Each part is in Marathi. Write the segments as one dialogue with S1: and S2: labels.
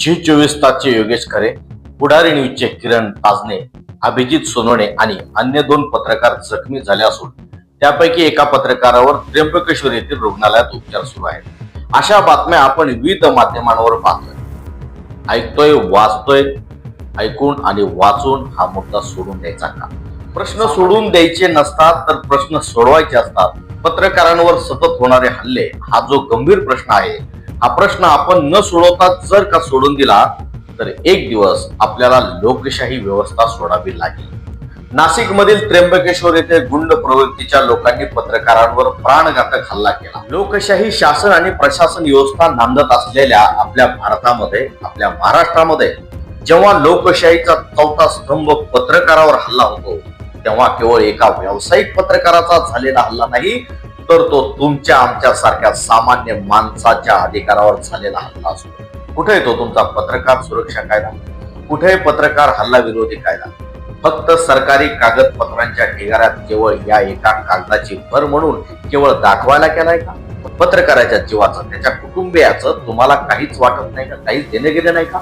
S1: झी चोवीस तासचे योगेश खरे पुढारी न्यूजचे किरण ताजने अभिजित सोनवणे आणि अन्य दोन पत्रकार जखमी झाले असून त्यापैकी एका पत्रकारावर त्र्यंबकेश्वर येथील रुग्णालयात उपचार सुरू आहेत. अशा बातम्या आपण विविध माध्यमांवर पाहतोय. ऐकतोय वाचतोय ऐकून आणि वाचून हा मुद्दा सोडून द्यायचा का? प्रश्न सोडून द्यायचे नसतात तर प्रश्न सोडवायचे असतात. पत्रकारांवर सतत होणारे हल्ले हा जो गंभीर प्रश्न आहे हा प्रश्न आपण न सोडवता जर का सोडून दिला तर एक दिवस आपल्याला लोकशाही व्यवस्था सोडावी लागेल. नाशिक मधील त्र्यंबकेश्वर येथे गुंड प्रवृत्तीच्या लोकांनी पत्रकारांवर प्राणघातक हल्ला केला. लोकशाही शासन आणि प्रशासन व्यवस्था नांदत असलेल्या आपल्या भारतामध्ये आपल्या महाराष्ट्रामध्ये जेव्हा लोकशाहीचा चौथा स्तंभ पत्रकारावर हल्ला होतो तेव्हा केवळ एका व्यावसायिक पत्रकाराचा झालेला हल्ला नाही तर तो तुमच्या आमच्यासारख्या सामान्य माणसाच्या अधिकारावर झालेला हल्ला असतो. कुठे तो तुमचा पत्रकार सुरक्षा कायदा? कुठे पत्रकार हल्ला विरोधी कायदा? फक्त सरकारी कागदपत्रांच्या ढिगाऱ्यात केवळ या एका कागदाची भर म्हणून केवळ दाखवायला केलाय का? पत्रकाराच्या जीवाचं त्याच्या कुटुंबियाचं तुम्हाला काहीच वाटत नाही का? काहीच देणे गेले नाही का?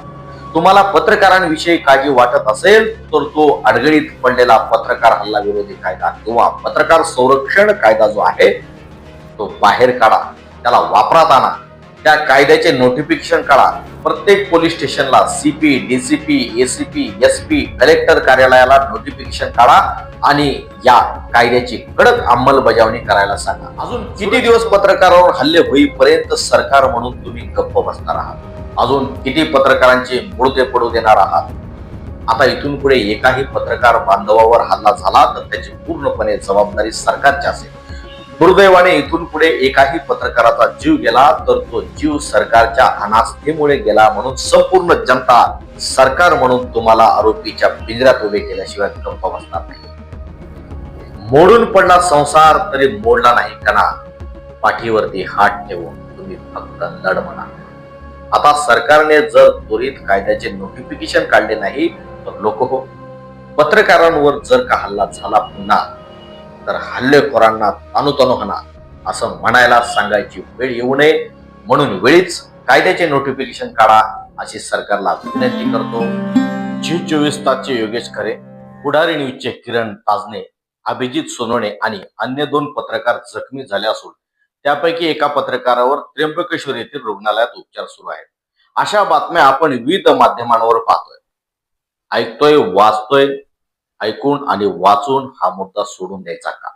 S1: तुम्हाला पत्रकारांविषयी काळजी वाटत असेल तर तो अडगळीत पडलेला पत्रकार हल्ला विरोधी कायदा किंवा पत्रकार संरक्षण कायदा जो आहे तो बाहेर काढा त्याला वापरात आणा त्या कायद्याचे नोटिफिकेशन काढा. प्रत्येक पोलीस स्टेशनला CP DCP ACP SP collector कार्यालयाला नोटिफिकेशन काढा आणि या कायद्याची कडक अंमलबजावणी करायला सांगा. अजून किती दिवस पत्रकारावर हल्ले होईपर्यंत सरकार म्हणून तुम्ही गप्प बसणार आहात? अजून किती पत्रकारांचे मुळते पडू देणार आहात? आता इथून पुढे एकाही पत्रकार बांधवावर हल्ला झाला तर त्याची पूर्णपणे जबाबदारी सरकारची असेल. दुर्दैवाने इथून पुढे एकाही पत्रकाराचा जीव गेला तर तो जीव सरकारच्या अनास्थेमुळे गेला म्हणून संपूर्ण जनता सरकार म्हणून तुम्हाला आरोपीच्या पिंजऱ्यात उभे केल्याशिवाय गप्प बसणार नाही. मोडून पडला संसार तरी मोडला नाही कणा. पाठीवरती हात ठेवून तुम्ही फक्त लढ म्हणा. आता सरकारने जर त्वरित कायद्याचे नोटिफिकेशन काढले नाही तर लोक हो. पत्रकारांवर जर का हल्ला झाला पुन्हा तर हल्लेखोरांना तानुतानु हना असं म्हणायला सांगायची वेळ येऊ नये. म्हणून वेळीच कायद्याचे नोटिफिकेशन काढा अशी सरकारला विनंती करतो. झी चोवीस तासचे योगेश खरे पुढारी न्यूजचे किरण ताजने अभिजित सोनवणे आणि अन्य दोन पत्रकार जखमी झाले असून त्यापैकी एका पत्रकारावर त्र्यंबकेश्वर येथील रुग्णालयात उपचार सुरू आहेत. अशा बातम्या आपण विविध माध्यमांवर पाहतोय. ऐकतोय वाचतोय ऐकून आणि वाचून हा मुद्दा सोडून द्यायचा का?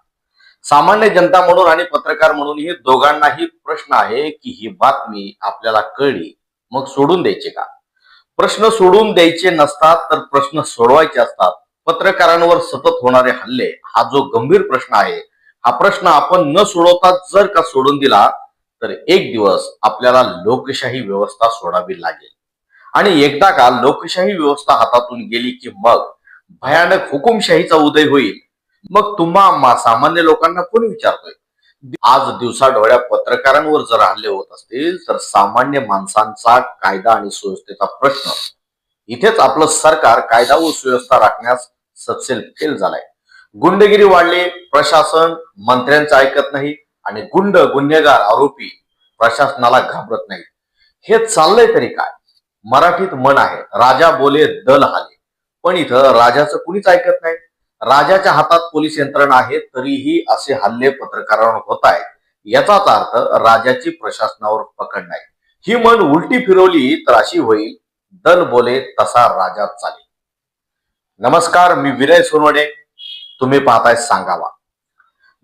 S1: सामान्य जनता म्हणून आणि पत्रकार म्हणून हे दोघांनाही प्रश्न आहे की ही बातमी आपल्याला कळली मग सोडून द्यायचे का? प्रश्न सोडून द्यायचे नसतात तर प्रश्न सोडवायचे असतात. पत्रकारांवर सतत होणारे हल्ले हा जो गंभीर प्रश्न आहे हा प्रश्न आपण न सोडवता जर का सोडून दिला तर एक दिवस आपल्याला लोकशाही व्यवस्था सोडावी लागेल. आणि एकदा का लोकशाही व्यवस्था हातातून गेली की मग भयानक हुकुमशाहीचा उदय होईल. मग तुम्हा सामान्य लोकांना कोणी विचारतोय? आज दिवसा डोळ्या पत्रकारांवर जर हल्ले होत असतील तर सामान्य माणसांचा कायदा आणि सुव्यवस्थेचा प्रश्न. इथेच आपलं सरकार कायदा व सुव्यवस्था राखण्यास सपसेल फेल झालाय. गुंडगिरी वाढली प्रशासन मंत्र्यांचं ऐकत नाही आणि गुंड गुन्हेगार आरोपी प्रशासनाला घाबरत नाही. हे चाललंय तरी काय? मराठीत मन आहे राजा बोले दल हाले. पण इथं राजाचं कुणीच ऐकत नाही. राजाच्या हातात पोलीस यंत्रणा आहे तरीही असे हल्ले पत्रकारांवर होत आहेत. याचाच अर्थ राजाची प्रशासनावर पकड नाही. ही मन उलटी फिरवली तर अशी होईल दल बोले तसा राजा चालेल. नमस्कार मी विनय सोनवडे तुम्ही पाहताय सांगावा.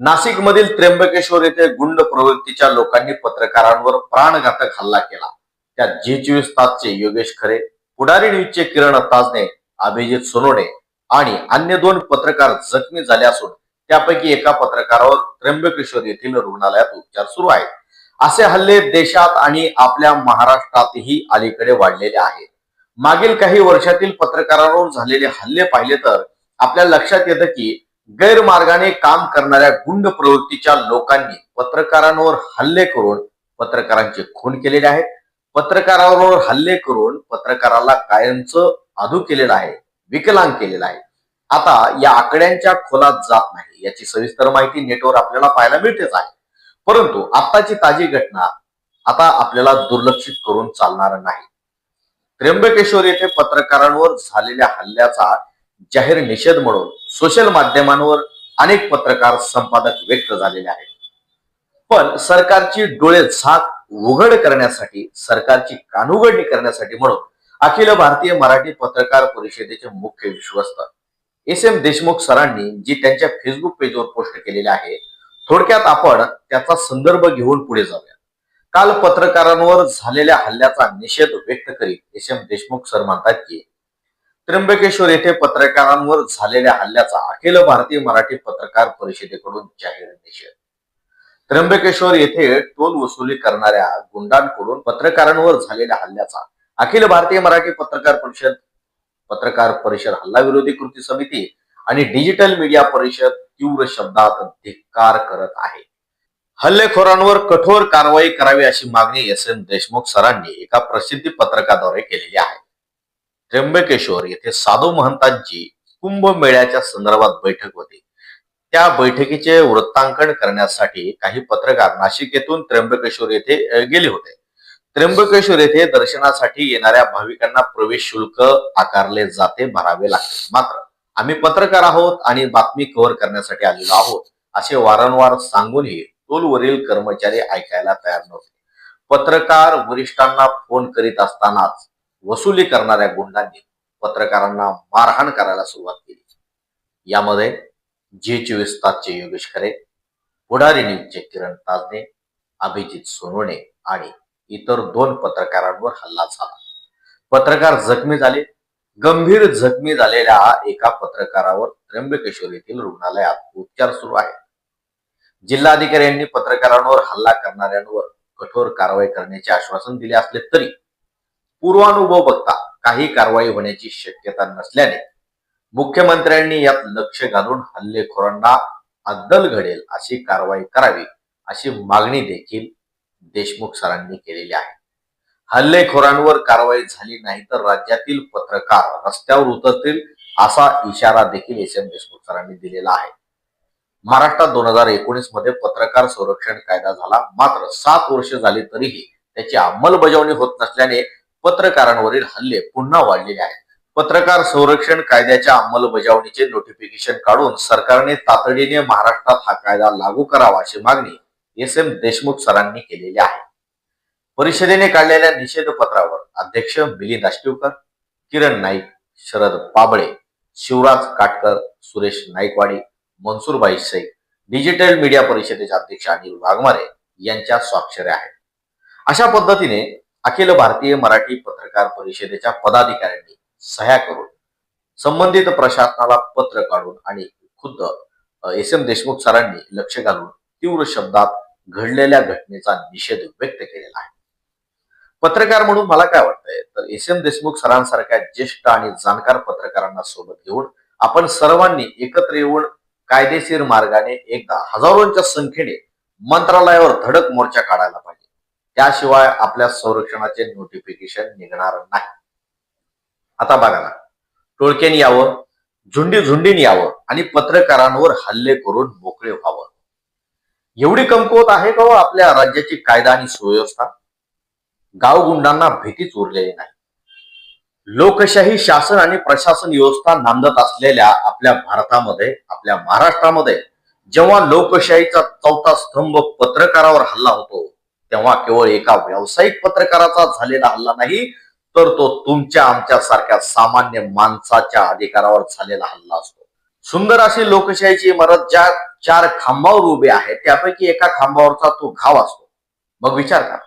S1: नाशिक मधील त्र्यंबकेश्वर येथे गुंड प्रवृत्तीच्या लोकांनी पत्रकारांवर प्राणघातक हल्ला केला. त्यात जी चोवीस तासचे योगेश खरे पुढारी न्यूजचे किरण ताजने अभिजित सोनोडे आणि अन्य दोन पत्रकार जखमी झाले असून त्यापैकी एका पत्रकारावर त्र्यंबकेश्वर येथील रुग्णालयात उपचार सुरू आहेत. असे हल्ले देशात आणि आपल्या महाराष्ट्रातही अलीकडे वाढलेले आहेत. मागील काही वर्षातील पत्रकारांवर झालेले हल्ले पाहिले तर आपल्या लक्षात येतं की गैरमार्गाने काम करणाऱ्या गुंड प्रवृत्तीच्या लोकांनी पत्रकारांवर हल्ले करून पत्रकारांचे खून केलेले आहेत. पत्रकारांवर हल्ले करून पत्रकाराला कायमचं अधू केलेला आहे विकलांग केलेला आहे. आता या आकड्यांच्या खोलात जात नाही. याची सविस्तर माहिती नेटवर आपल्याला पाहायला मिळतेच आहे. परंतु आत्ताची ताजी घटना आता आपल्याला दुर्लक्षित करून चालणार नाही. त्र्यंबकेश्वर येथे पत्रकारांवर झालेल्या हल्ल्याचा जाहीर निषेध म्हणून सोशल माध्यमांवर अनेक पत्रकार संपादक व्यक्त झालेले आहेत. पण सरकारची डोळे झाक उघड करण्यासाठी सरकारची कानउघडणी करण्यासाठी म्हणून अखिल भारतीय मराठी पत्रकार परिषदेचे मुख्य विश्वस्त एस एम देशमुख सरांनी जी त्यांच्या फेसबुक पेजवर पोस्ट केलेली आहे थोडक्यात आपण त्याचा संदर्भ घेऊन पुढे जाऊया. काल पत्रकारांवर झालेल्या हल्ल्याचा निषेध व्यक्त करीत एस एम देशमुख सर म्हणतात की त्र्यंबकेश्वर येथे पत्रकारांवर झालेल्या हल्ल्याचा अखिल भारतीय मराठी पत्रकार परिषदेकडून जाहीर निषेध. त्र्यंबकेश्वर येथे टोल वसुली करणाऱ्या गुंडांकडून पत्रकारांवर झालेल्या हल्ल्याचा अखिल भारतीय मराठी पत्रकार परिषद पत्रकार परिषद हल्ला विरोधी कृती समिती आणि डिजिटल मीडिया परिषद तीव्र शब्दात धिक्कार करत आहे. हल्लेखोरांवर कठोर कारवाई करावी अशी मागणी एस एम देशमुख सरांनी एका प्रसिद्धी पत्रकाद्वारे केलेली आहे. त्र्यंबकेश्वर येथे साधू महंतांची कुंभमेळ्याच्या संदर्भात बैठक होती. त्या बैठकीचे वृत्तांकन करण्यासाठी काही पत्रकार नाशिक येथून त्र्यंबकेश्वर येथे गेले होते. त्र्यंबकेश्वर येथे दर्शनासाठी येणाऱ्या भाविकांना प्रवेश शुल्क आकारले जाते भरावे लागते. मात्र आम्ही पत्रकार आहोत आणि बातमी कव्हर करण्यासाठी आलेलो आहोत असे वारंवार सांगूनही टोलवरील कर्मचारी ऐकायला तयार नव्हते. पत्रकार वरिष्ठांना फोन करीत असतानाच वसुली करणाऱ्या गुंडांनी पत्रकारांना मारहाण करायला सुरुवात केली. यामध्ये जे चोवीस तासचे योगेश खरे पुढारी न्यूजचे किरण ताजने अभिजित सोनवणे आणि इतर दोन पत्रकारांवर हल्ला झाला. पत्रकार जखमी झाले गंभीर जखमी झालेल्या एका पत्रकारावर त्र्यंबकेश्वर येथील रुग्णालयात उपचार सुरू आहेत. जिल्हाधिकाऱ्यांनी पत्रकारांवर हल्ला करणाऱ्यांवर कठोर कारवाई करण्याचे आश्वासन दिले असले तरी पूर्वानुभव बघता काही कारवाई होण्याची शक्यता नसल्याने मुख्यमंत्र्यांनी यात लक्ष घालून हल्लेखोरांना अद्दल घडेल अशी कारवाई करावी अशी मागणी देखील देशमुख सरांनी केलेले आहे. हल्लेखोरांवर कारवाई झाली नाही तर राज्यातील पत्रकार रस्त्यावर उतरतील असा इशारा देखील एस एम देशमुख सरांनी दिलेला आहे. महाराष्ट्रात दोन हजार एकोणीसमध्ये पत्रकार संरक्षण कायदा झाला. मात्र सात वर्ष झाली तरीही त्याची अंमलबजावणी होत नसल्याने पत्रकारांवरील हल्ले पुन्हा वाढलेले आहेत. पत्रकार संरक्षण कायद्याच्या अंमलबजावणीचे नोटिफिकेशन काढून सरकारने तातडीने महाराष्ट्रात हा कायदा लागू करावा अशी मागणी एस एम देशमुख सरांनी केलेली आहे. परिषदेने काढलेल्या निषेध पत्रावर अध्यक्ष मिलिंद आष्टीवकर किरण नाईक शरद पाबळे शिवराज काटकर सुरेश नाईकवाडी मनसूरबाई शेख डिजिटल मीडिया परिषदेचे अध्यक्ष अनिल वाघमारे यांच्या स्वाक्षऱ्या आहेत. अशा पद्धतीने अखिल भारतीय मराठी पत्रकार परिषदेच्या पदाधिकाऱ्यांनी सह्या करून संबंधित प्रशासनाला पत्र काढून आणि खुद्द एस एम देशमुख सरांनी लक्ष घालून तीव्र शब्दात घडलेल्या घटनेचा निषेध व्यक्त केलेला आहे. पत्रकार म्हणून मला काय वाटतंय? तर एस एम देशमुख सरांसारख्या ज्येष्ठ आणि जाणकार पत्रकारांना सोबत घेऊन आपण सर्वांनी एकत्र येऊन कायदेशीर मार्गाने एकदा हजारोंच्या संख्येने मंत्रालयावर धडक मोर्चा काढायला पाहिजे. त्याशिवाय आपल्या संरक्षणाचे नोटिफिकेशन निघणार नाही. आता बघा ना. टोळक्याने यावं झुंडी झुंडीने यावं आणि पत्रकारांवर हल्ले करून मोकळे व्हावं. एवढी कमकुवत आहे का हो आपल्या राज्याची कायदा आणि सुव्यवस्था? गावगुंडांना भीतीच उरलेली नाही. लोकशाही शासन आणि प्रशासन व्यवस्था नांदत असलेल्या आपल्या भारतामध्ये आपल्या महाराष्ट्रामध्ये जेव्हा लोकशाहीचा चौथा स्तंभ पत्रकारावर हल्ला होतो तेव्हा केवळ एका व्यावसायिक पत्रकाराचा झालेला हल्ला नाही तर तो तुमच्या आमच्या सारख्या सामान्य माणसाच्या अधिकारावर झालेला हल्ला असतो. सुंदर अशी लोकशाहीची इमारत ज्या चार खांबावर उभी आहे त्यापैकी एका खांबावरचा तो घाव असतो. मग विचार करा.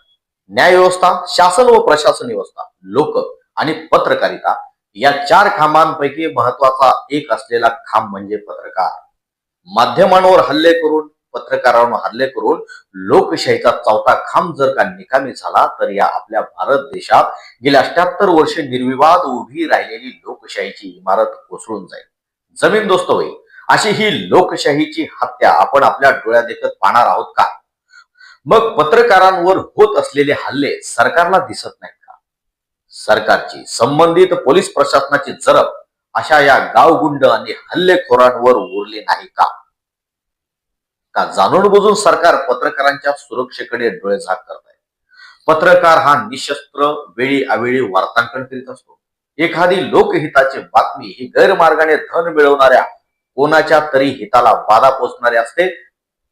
S1: न्याय व्यवस्था शासन व प्रशासन व्यवस्था लोक आणि पत्रकारिता या चार खांबांपैकी महत्त्वाचा एक असलेला खांब म्हणजे पत्रकार. माध्यमांवर हल्ले करून पत्रकारांवर हल्ले करून लोकशाहीचा चौथा खांब जर का निकामी झाला तर या आपल्या भारत देशात गेल्या अठ्याहत्तर वर्षे निर्विवाद उभी राहिलेली लोकशाहीची इमारत कोसळून जाईल. जमीन दोस्त होईल अशी ही लोकशाहीची हत्या आपण आपल्या डोळ्यात देखत पाहणार आहोत का? मग पत्रकारांवर होत असलेले हल्ले सरकारला दिसत नाहीत का? सरकारची संबंधित पोलीस प्रशासनाची जरब अशा या गावगुंड आणि हल्लेखोरांवर उरली नाही का? का जाणून बुजून सरकार पत्रकारांच्या सुरक्षेकडे डोळे झाक करत आहे पत्रकार हा निशस्त्र वेळी अवेळी वार्तांकन करीत असतो. एखादी लोकहिताची बातमी ही गैरमार्गाने धन मिळवणाऱ्या कोणाच्या तरी हिताला बाधा पोचणारी असते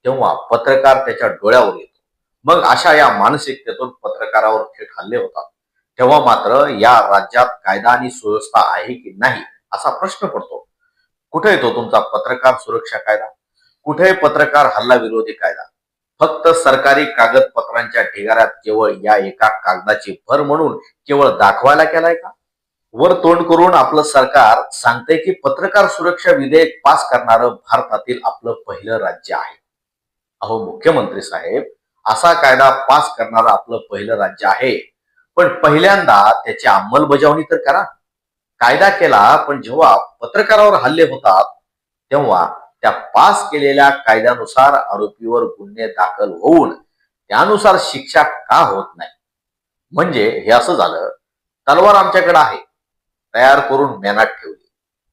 S1: तेव्हा पत्रकार त्याच्या डोळ्यावर येतो. मग अशा या मानसिकतेतून पत्रकारावर थेट हल्ले होतात. तेव्हा मात्र या राज्यात कायदा आणि सुव्यवस्था आहे की नाही असा प्रश्न पडतो. कुठे येतो तुमचा पत्रकार सुरक्षा कायदा? कुठे पत्रकार हल्ला विरोधी कायदा? फक्त सरकारी कागदपत्रांच्या ढिगाऱ्यात केवळ या एका कागदाची भर म्हणून केवळ दाखवायला केलाय का? वर तोंड करून आपलं सरकार सांगतंय की पत्रकार सुरक्षा विधेयक पास करणारं भारतातील आपलं पहिलं राज्य आहे. अहो मुख्यमंत्री साहेब असा कायदा पास करणारं आपलं पहिलं राज्य आहे. पण पहिल्यांदा त्याची अंमलबजावणी तर करा. कायदा केला पण जेव्हा पत्रकारावर हल्ले होतात तेव्हा त्या पास केलेल्या कायद्यानुसार आरोपीवर गुन्हे दाखल होऊन त्यानुसार शिक्षा का होत नाही? म्हणजे हे असं झालं तलवार आमच्याकडे आहे. तयार करून मेनात ठेवली.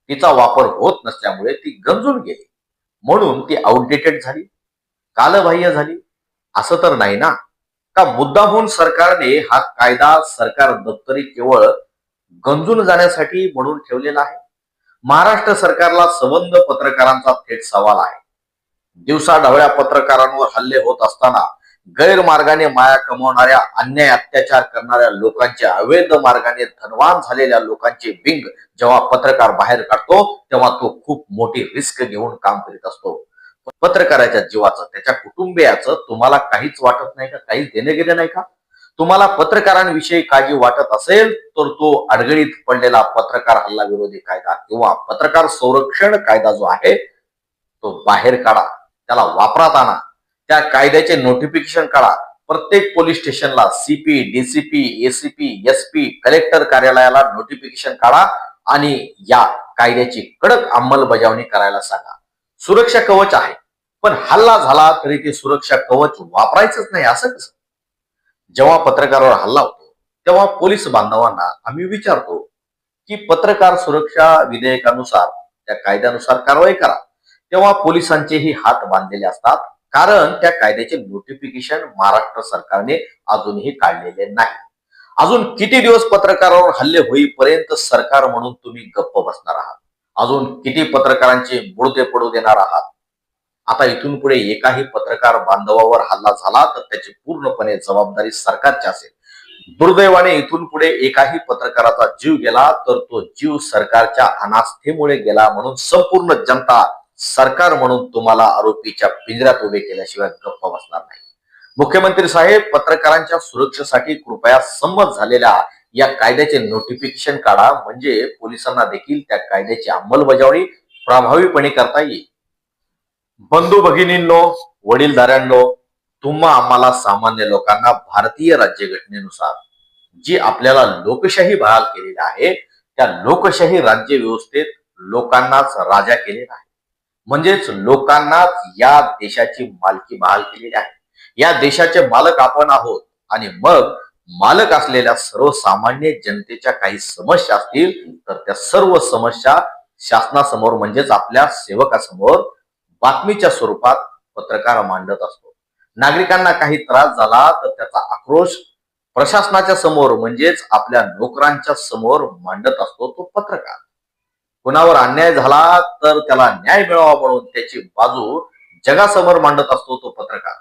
S1: तिचा वापर होत नसल्यामुळे ती गंजून गेली. म्हणून ती आउटडेटेड झाली. कालबाह्य झाली. असं तर नाही ना? का मुद्दाहून सरकारने हा कायदा सरकार दप्तरी केवळ गंजून जाण्यासाठी म्हणून ठेवलेला आहे? महाराष्ट्र सरकारला संबंध पत्रकारांचा थेट सवाल आहे. दिवसा ढवळ्या पत्रकारांवर हल्ले होत असताना गैरमार्गाने माया कमवणाऱ्या अन्याय अत्याचार करणाऱ्या लोकांचे अवैध मार्गाने धनवान झालेल्या लोकांचे बिंग जेव्हा पत्रकार बाहेर काढतो तेव्हा तो खूप मोठी रिस्क घेऊन काम करीत असतो. पत्रकाराच्या जीवाचं त्याच्या कुटुंबियाचं तुम्हाला काहीच वाटत नाही का? काहीच देणे गेले नाही का? तुम्हाला पत्रकारांविषयी काळजी वाटत असेल तर तो अडगणीत पडलेला पत्रकार हल्ला विरोधी कायदा किंवा पत्रकार संरक्षण कायदा जो आहे तो बाहेर काढा. त्याला वापरात आणा. त्या कायद्याचे नोटिफिकेशन काढा. प्रत्येक पोलीस स्टेशनला CP DCP ACP SP collector कार्यालयाला नोटिफिकेशन काढा आणि या कायद्याची कडक अंमलबजावणी करायला सांगा. सुरक्षा कवच आहे पण हल्ला झाला तरी ते सुरक्षा कवच वापरायचंच नाही असं कसं? जेव्हा पत्रकारावर हल्ला होतो तेव्हा पोलीस बांधवांना आम्ही विचारतो की पत्रकार सुरक्षा विधेयकानुसार त्या कायद्यानुसार कारवाई करा. तेव्हा पोलिसांचेही हात बांधलेले असतात कारण त्या कायद्याचे नोटिफिकेशन महाराष्ट्र सरकारने अजूनही काढलेले नाही. अजून किती दिवस पत्रकारावर हल्ले होईपर्यंत सरकार म्हणून तुम्ही गप्प बसणार आहात? अजून किती पत्रकारांचे मुडदे पडू देणार आहात? आता इथून पुढे एकाही पत्रकार बांधवावर हल्ला झाला तर त्याची पूर्णपणे जबाबदारी सरकारची असेल. दुर्दैवाने इथून पुढे एकाही पत्रकाराचा जीव गेला तर तो जीव सरकारच्या अनास्थेमुळे गेला म्हणून संपूर्ण जनता सरकार म्हणून तुम्हाला आरोपीच्या पिंजऱ्यात उभे केल्याशिवाय गप्प बसणार नाही. मुख्यमंत्री साहेब पत्रकारांच्या सुरक्षेसाठी कृपया संमत झालेल्या या कायद्याचे नोटिफिकेशन काढा. म्हणजे पोलिसांना देखील त्या कायद्याची अंमलबजावणी प्रभावीपणे करता येईल. बंधू भगिनींनो वडीलधाऱ्यांनो तुम्हा आम्हाला सामान्य लोकांना भारतीय राज्यघटनेनुसार जी आपल्याला लोकशाही बहाल केलेली आहे त्या लोकशाही राज्य व्यवस्थेत लोकांनाच राजा केलेला आहे. म्हणजेच लोकांनाच या देशाची मालकी बहाल केलेली आहे. या देशाचे मालक आपण आहोत आणि मग मालक असलेल्या सर्वसामान्य जनतेच्या काही समस्या असतील तर त्या सर्व समस्या शासनासमोर म्हणजेच आपल्या सेवकासमोर बातमीच्या स्वरूपात पत्रकार मांडत असतो. नागरिकांना काही त्रास झाला तर त्याचा आक्रोश प्रशासनाच्या समोर म्हणजेच आपल्या नोकरांच्या समोर मांडत असतो तो पत्रकार. कुणावर अन्याय झाला तर त्याला न्याय मिळावा म्हणून त्याची बाजू जगासमोर मांडत असतो तो पत्रकार.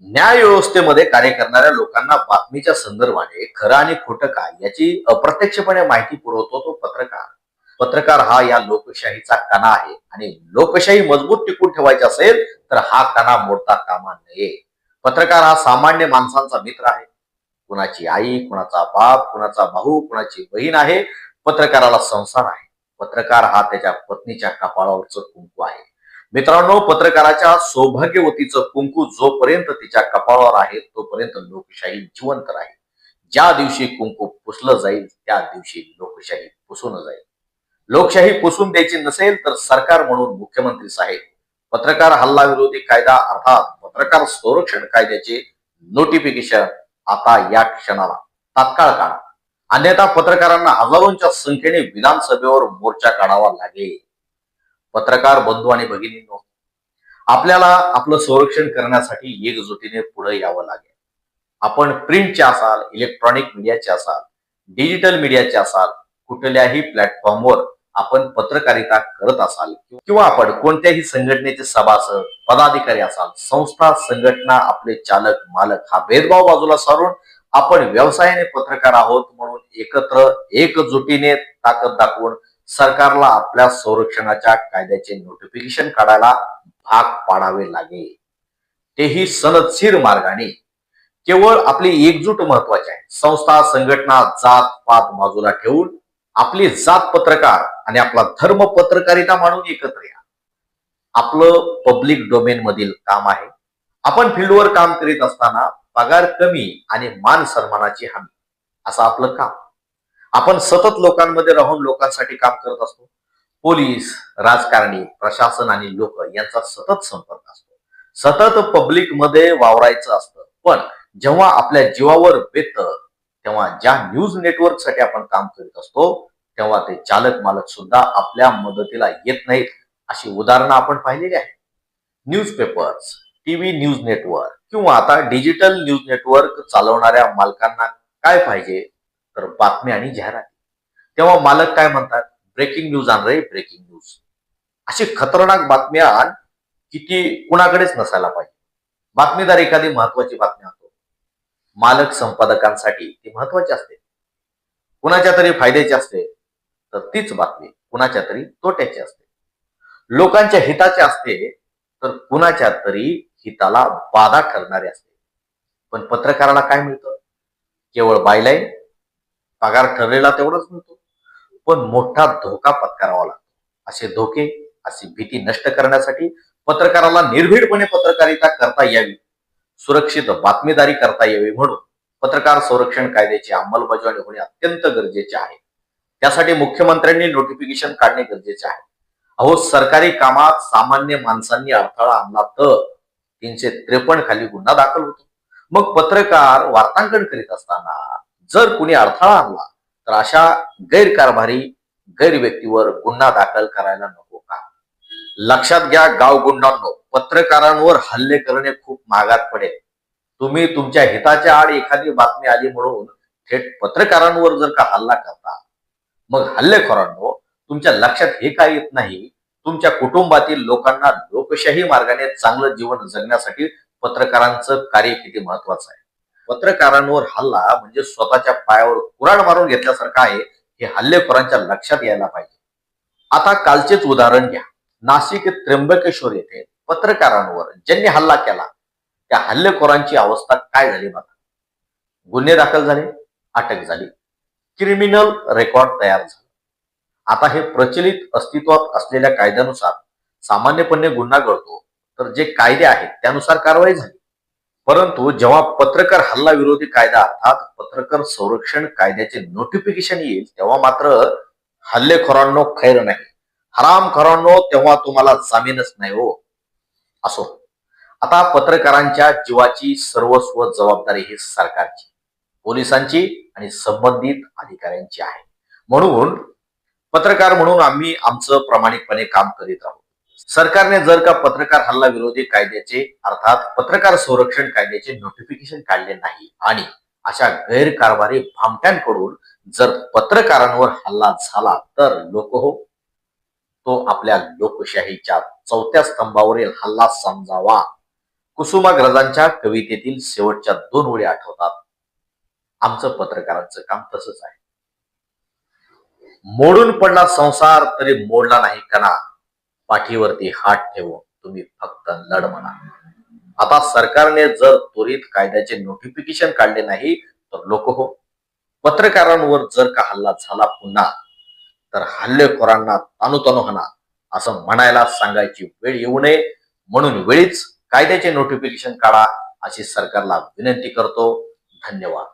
S1: न्याय व्यवस्थेमध्ये कार्य करणाऱ्या लोकांना बातमीच्या संदर्भाने खरं आणि खोटं काय याची अप्रत्यक्षपणे माहिती पुरवतो तो पत्रकार. पत्रकार हा या लोकशाहीचा कणा आहे आणि लोकशाही मजबूत टिकून ठेवायची असेल तर हा कणा मोडता कामा नये. पत्रकार हा सामान्य माणसांचा मित्र आहे. कुणाची आई कुणाचा बाप कुणाचा भाऊ कुणाची बहीण आहे पत्रकाराला संसार आहे. पत्रकार हा त्याच्या पत्नीच्या कपाळावरचं कुंकू आहे. मित्रांनो पत्रकाराच्या सौभाग्यवतीचं कुंकू जोपर्यंत तिच्या कपाळावर आहे तोपर्यंत लोकशाही जिवंत राहील. ज्या दिवशी कुंकू पुसलं जाईल त्या दिवशी लोकशाही पुसून जाईल. लोकशाही पुसून द्यायची नसेल तर सरकार म्हणून मुख्यमंत्री साहेब पत्रकार हल्ला विरोधी कायदा अर्थात पत्रकार संरक्षण कायद्याचे नोटिफिकेशन आता या क्षणाला तात्काळ काढा. अन्यथा पत्रकारांना हजारोंच्या संख्येने विधानसभेवर मोर्चा काढावा लागेल. पत्रकार बंधू आणि भगिनींनो आपल्याला आपलं संरक्षण करण्यासाठी एकजुटीने पुढे यावं लागेल. आपण प्रिंटचे असाल इलेक्ट्रॉनिक मीडियाचे असाल डिजिटल मीडियाचे असाल कुठल्याही प्लॅटफॉर्मवर आपण पत्रकारिता करत असाल किंवा आपण कोणत्याही संघटनेचे सभासद पदाधिकारी असाल संस्था संघटना आपले चालक मालक हा भेदभाव बाजूला सारून आपण व्यवसायाने पत्रकार आहोत म्हणून एकत्र एकजुटीने ताकद दाखवून सरकारला आपल्या संरक्षणाच्या कायद्याचे नोटिफिकेशन काढायला भाग पाडावे लागेल. तेही सनदशीर मार्गाने. केवळ आपली एकजूट महत्वाची आहे. संस्था संघटना जात पात बाजूला ठेवून आपली जात पत्रकार आणि आपला धर्म पत्रकारिता मानून एकत्र या. आपलं पब्लिक डोमेन मधील काम आहे. आपण फील्डवर काम करीत असताना पगार कमी आणि मान सन्मानाची हमी. असं आपलं काम. आपण सतत लोकांमध्ये राहून लोकांसाठी काम करत असतो. पोलीस राजकारणी प्रशासन आणि लोक यांचा सतत संपर्क असतो. सतत पब्लिकमध्ये वावरायचं असतं. पण जेव्हा आपल्या जीवावर बेत तेव्हा ज्या न्यूज नेटवर्कसाठी आपण काम करीत असतो तेव्हा ते चालक मालक सुद्धा आपल्या मदतीला येत नाहीत अशी उदाहरणं आपण पाहिलेली आहेत. न्यूजपेपर्स टीव्ही न्यूज नेटवर्क किंवा आता डिजिटल न्यूज नेटवर्क चालवणाऱ्या मालकांना काय पाहिजे? तर बातमी आणि जाहिराती. तेव्हा मालक काय म्हणतात? ब्रेकिंग न्यूज आण रे ब्रेकिंग न्यूज. अशी खतरनाक बातम्या आण किती कुणाकडेच नसायला पाहिजे. बातमीदार एखादी महत्वाची बातमी आणतो. मालक संपादकांसाठी ती महत्वाची असते. कुणाच्या तरी फायद्याची असते तर तीच बातमी कुणाच्या तरी तोट्याची असते. लोकांच्या हिताची असते तर कुणाच्या तरी हिताला बाधा ठरणारी असते. पण पत्रकाराला काय मिळतं? केवळ बायलाईन पगार ठरलेला तेवढाच मिळतो. पण मोठा धोका पत्करावा लागतो. असे धोके अशी भीती नष्ट करण्यासाठी पत्रकाराला निर्भीडपणे पत्रकारिता करता यावी. सुरक्षित बातमीदारी करता यावी म्हणून पत्रकार संरक्षण कायद्याची अंमलबजावणी होणे अत्यंत गरजेचे आहे. त्यासाठी मुख्यमंत्र्यांनी नोटिफिकेशन काढणे गरजेचे आहे. अहो सरकारी कामात सामान्य माणसांनी अडथळा आणला तर तीनशे त्रेपन्न खाली गुन्हा दाखल होतो. मग पत्रकार वार्तांकन करीत असताना जर कुणी अडथळा आणला तर अशा गैरकारभारी गैरव्यक्तीवर गुन्हा दाखल करायला नको का? लक्षात घ्या गाव गुंडांनो पत्रकारांवर हल्ले करणे खूप महागात पडेल. तुम्ही तुमच्या हिताच्या आड एखादी बातमी आली म्हणून थेट पत्रकारांवर जर का हल्ला करता मग हल्लेखोरांनो तुमच्या लक्षात हे काय येत नाही? तुमच्या कुटुंबातील लोकांना लोकशाही मार्गाने चांगलं जीवन जगण्यासाठी पत्रकारांचं कार्य किती महत्वाचं आहे? पत्रकारांवर हल्ला म्हणजे स्वतःच्या पायावर कुराण मारून घेतल्यासारखं आहे हे हल्लेखोरांच्या लक्षात यायला पाहिजे. आता कालचेच उदाहरण घ्या. नाशिक त्र्यंबकेश्वर येथे पत्रकारांवर ज्यांनी हल्ला केला त्या हल्लेखोरांची अवस्था काय झाली बघा. गुन्हे दाखल झाले अटक झाली. क्रिमिनल रेकॉर्ड तयार झाला. आता हे प्रचलित अस्तित्वात असलेल्या कायद्यानुसार सामान्यपणे गुन्हा घडतो तर जे कायदे आहेत त्यानुसार कारवाई झाली. परंतु जेव्हा पत्रकार हल्ला विरोधी कायदा अर्थात पत्रकार संरक्षण कायद्याचे नोटिफिकेशन येईल तेव्हा मात्र हल्लेखोरांनो खैर नाही. हरामखोरांनो तेव्हा तुम्हाला जामीनच नाही हो. असो. आता पत्रकारांच्या जीवाची सर्वस्व जबाबदारी ही सरकारची पोलिसांची आणि संबंधित अधिकाऱ्यांची आहे. म्हणून पत्रकार म्हणून आम्ही आमचं प्रामाणिकपणे काम करीत आहोत. सरकारने जर का पत्रकार हल्ला विरोधी कायद्याचे अर्थात पत्रकार संरक्षण कायद्याचे नोटिफिकेशन काढले नाही आणि अशा गैरकारभारी भामट्यांकडून जर पत्रकारांवर हल्ला झाला तर लोक हो तो आपल्या लोकशाहीच्या चौथ्या स्तंभावरील हल्ला समजावा. कुसुमाग्रजांच्या कवितेतील शेवटच्या दोन ओळी आठवतात. आमचं पत्रकारांचं काम तसंच आहे. मोडून पडला संसार तरी मोडला नाही कणा. पाठीवरती हात ठेवून तुम्ही फक्त लढ म्हणा. आता सरकारने जर त्वरित कायद्याचे नोटिफिकेशन काढले नाही तर लोक हो. पत्रकारांवर जर का हल्ला झाला पुन्हा तर हल्लेखोरांना तानुतानू हना असं म्हणायला सांगायची वेळ येऊ नये. म्हणून वेळीच कायद्याचे नोटिफिकेशन काढा अशी सरकारला विनंती करतो. धन्यवाद.